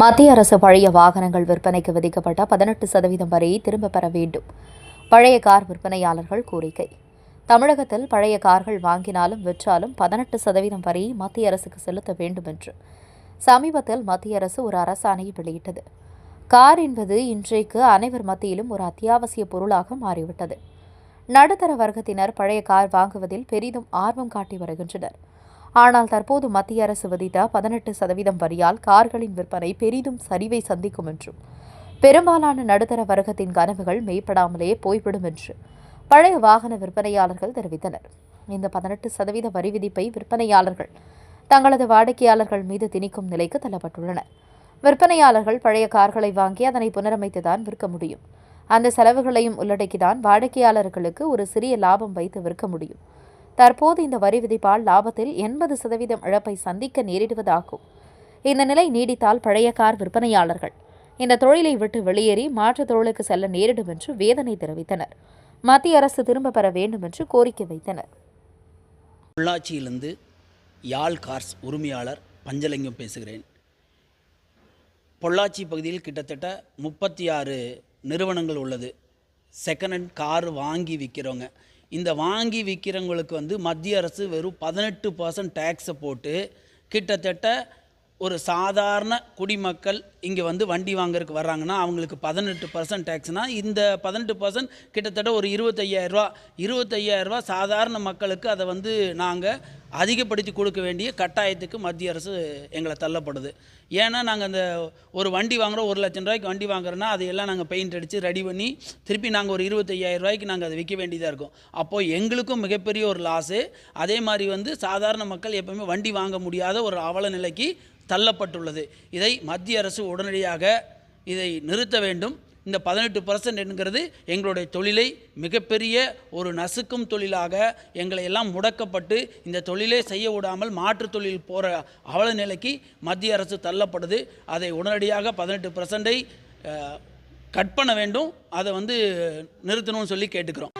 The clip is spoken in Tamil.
மத்திய அரசு பழைய வாகனங்கள் விற்பனைக்கு விதிக்கப்பட்ட பதினெட்டு சதவீதம் வரியை திரும்பப் பெற வேண்டும். பழைய கார் விற்பனையாளர்கள் கோரிக்கை. தமிழகத்தில் பழைய கார்கள் வாங்கினாலும் விற்றாலும் பதினெட்டு சதவீதம் வரியை மத்திய அரசுக்கு செலுத்த வேண்டும் என்று சமீபத்தில் மத்திய அரசு ஒரு அரசாணையை வெளியிட்டது. கார் என்பது இன்றைக்கு அனைவர் மத்தியிலும் ஒரு அத்தியாவசிய பொருளாக மாறிவிட்டது. நடுத்தர வர்க்கத்தினர் பழைய கார் வாங்குவதில் பெரிதும் ஆர்வம் காட்டி வருகின்றனர். ஆனால் தற்போது மத்திய அரசு விதித்த பதினெட்டு சதவீதம் வரியால் கார்களின் விற்பனை பெரிதும் சரிவை சந்திக்கும் என்றும் பெரும்பாலான நடுத்தர வர்க்கத்தின் கனவுகள் மேம்படாமலே போய்விடும் என்று பழைய வாகன விற்பனையாளர்கள் தெரிவித்தனர். இந்த பதினெட்டு சதவீத வரி விதிப்பை விற்பனையாளர்கள் தங்களது வாடிக்கையாளர்கள் மீது திணிக்கும் நிலைக்கு தள்ளப்பட்டுள்ளனர். விற்பனையாளர்கள் பழைய கார்களை வாங்கி அதனை புனரமைத்துதான் விற்க முடியும். அந்த செலவுகளையும் உள்ளடக்கிதான் வாடிக்கையாளர்களுக்கு ஒரு சிறிய லாபம் வைத்து விற்க முடியும். தற்போது இந்த வரி விதிப்பால் லாபத்தில் எண்பது சதவீதம் இழப்பை சந்திக்க நேரிடுவதாகும். இந்த நிலை நீடித்தால் பழைய கார் விற்பனையாளர்கள் இந்த தொழிலை விட்டு வெளியேறி மாற்றுத் தொழிலுக்கு செல்ல நேரிடும் என்று வேதனை தெரிவித்தனர். மத்திய அரசு திரும்பப் பெற வேண்டும் என்று கோரிக்கை வைத்தனர். பொள்ளாச்சியிலிருந்து யாழ் கார்ஸ் உரிமையாளர் பஞ்சலிங்கம் பேசுகிறேன். பொள்ளாச்சி பகுதியில் கிட்டத்தட்ட முப்பத்தி ஆறு நிறுவனங்கள் உள்ளது. செகண்ட் ஹேண்ட் கார் வாங்கி விற்கிறவங்க இந்த வாங்கி விற்கிறவங்களுக்கு வந்து மத்திய அரசு வெறும் பதினெட்டு பர்சன்ட் டேக்ஸை போட்டு கிட்டத்தட்ட ஒரு சாதாரண குடிமக்கள் இங்கே வந்து வண்டி வாங்குறதுக்கு வர்றாங்கன்னா அவங்களுக்கு பதினெட்டு பர்சன்ட் டேக்ஸ்னால் இந்த பதினெட்டு பர்சன்ட் கிட்டத்தட்ட ஒரு இருபத்தையாயிரரூவா இருபத்தையாயிரரூவா சாதாரண மக்களுக்கு அதை வந்து நாங்கள் அதிகப்படுத்தி கொடுக்க வேண்டிய கட்டாயத்துக்கு மத்திய அரசு எங்களை தள்ளப்படுது. ஏன்னா நாங்கள் அந்த ஒரு வண்டி வாங்குறோம் ஒரு லட்சம் ரூபாய்க்கு வண்டி வாங்குறோன்னா அதையெல்லாம் நாங்கள் பெயிண்ட் அடித்து ரெடி பண்ணி திருப்பி நாங்கள் ஒரு இருபத்தையாயிரம் ரூபாய்க்கு நாங்கள் அதை விற்க வேண்டியதாக இருக்கும். அப்போது எங்களுக்கும் மிகப்பெரிய ஒரு லாஸு அதே மாதிரி வந்து சாதாரண மக்கள் எப்பவுமே வண்டி வாங்க முடியாத ஒரு அவல நிலைக்கு தள்ளப்பட்டுள்ளது. இதை மத்திய அரசு உடனடியாக இதை நிறுத்த வேண்டும். இந்த பதினெட்டு பர்சன்ட்ங்கிறது எங்களுடைய தொழிலை மிகப்பெரிய ஒரு நசுக்கும் தொழிலாக எங்களை எல்லாம் முடக்கப்பட்டு இந்த தொழிலே செய்ய விடாமல் மாற்றுத் தொழில் போகிற அவல நிலைக்கு மத்திய அரசு தள்ளப்படுது. அதை உடனடியாக பதினெட்டு பர்சன்டை கட் பண்ண வேண்டும். அதை வந்து நிறுத்தணும்னு சொல்லி கேட்டுக்கிறோம்.